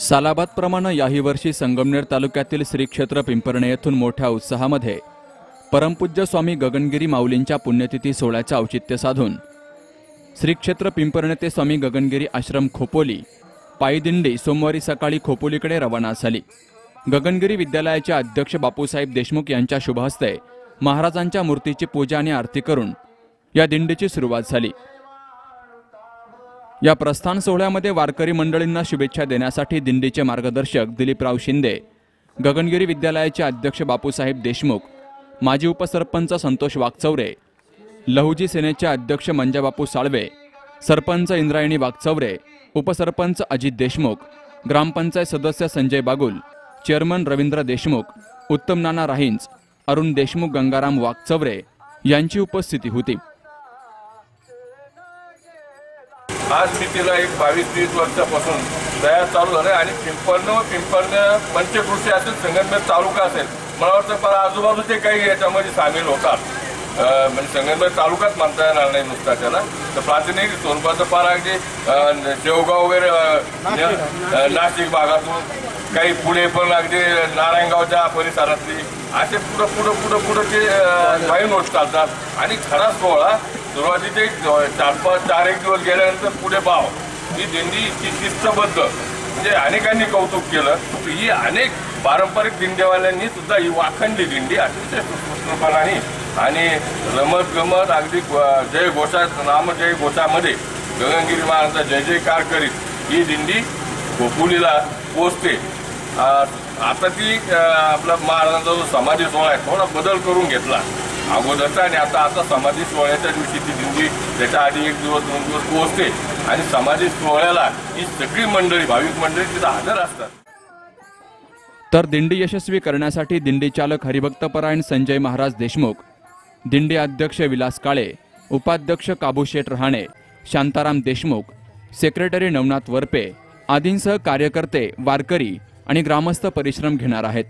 सालाबादप्रमाणे याही वर्षी संगमनेर तालुक्यातील श्री क्षेत्र पिंपरणे येथून मोठ्या उत्साहामध्ये परमपूज्य स्वामी गगनगिरी माऊलींच्या पुण्यतिथी सोहळ्याचे औचित्य साधून श्री क्षेत्र पिंपरणे ते स्वामी गगनगिरी आश्रम खोपोली पायदिंडी सोमवारी सकाळी खोपोलीकडे रवाना झाली. गगनगिरी विद्यालयाचे अध्यक्ष बापूसाहेब देशमुख यांच्या शुभहस्ते महाराजांच्या मूर्तीची पूजा आणि आरती करून या दिंडीची सुरुवात झाली. या प्रस्थान सोहळ्यामध्ये वारकरी मंडळींना शुभेच्छा देण्यासाठी दिंडीचे मार्गदर्शक दिलीपराव शिंदे गगनगिरी विद्यालयाचे अध्यक्ष बापूसाहेब देशमुख माजी उपसरपंच संतोष वाघचौरे लहुजी सेनेचे अध्यक्ष मंजाबापू साळवे सरपंच इंद्रायणी वाघचौरे उपसरपंच अजित देशमुख ग्रामपंचायत सदस्य संजय बागुल चेअरमन रवींद्र देशमुख उत्तम नाना राहींच अरुण देशमुख गंगाराम वागचौरे यांची उपस्थिती होती. आज मी तिला एक बावीस तीस वर्षापासून तयार चालू झालं आणि पिंपळणं व पिंपळणं पंचकृषी असेल संगमनेर तालुका असेल मला वाटतं पण आजूबाजूचे काही याच्यामध्ये सामील होतात. म्हणजे संगमनेर तालुकाच म्हणता येणार नाही नुसता त्याला. तर प्रातिनिधिक स्वरूपाचं फार अगदी अं, शेवगाव वगैरे नाशिक. भागातून काही पुढे पण अगदी नारायणगावच्या परिसरातली असे पुढं पुढं पुढं पुढं ते वाईन होत चालतात. आणि खरा सोहळा सुरुवातीचे चार पाच चार एक दिवस गेल्यानंतर पुढे भाव ही दिंडी इतकी शिस्तबद्ध. म्हणजे अनेकांनी कौतुक केलं. ही अनेक पारंपरिक दिंडेवाल्यांनी सुद्धा ही वाखंडी दिंडी अतिशय सुस्पष्टपणाने आणि रमत गमत अगदी जय घोषा नाम जय घोषामध्ये गगनगिरी महाराजांचा जय जयकार करीत ही दिंडी गोपुलीला पोचते. आता ती आपला महाराजांचा जो समाधी सोहळा आहे थोडा बदल करून घेतला. अगोदरचा आणि आता आता समाधी सोहळ्याच्या दिवशी ती दिंडी त्याच्या आधी एक दिवस दोन दिवस पोहोचते. आणि समाधी सोहळ्याला ही सगळी मंडळी भाविक मंडळी तिथं हजर असतात. तर दिंडी यशस्वी करण्यासाठी दिंडी चालक हरिभक्तपरायण संजय महाराज देशमुख दिंडी अध्यक्ष विलास काळे उपाध्यक्ष काबू शेठ रहाणे शांताराम देशमुख सेक्रेटरी नवनाथ वरपे आदींसह कार्यकर्ते वारकरी आणि ग्रामस्थ परिश्रम घेणार आहेत.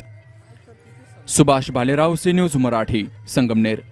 Subhash Bhalerao C news Marathi Sangamner.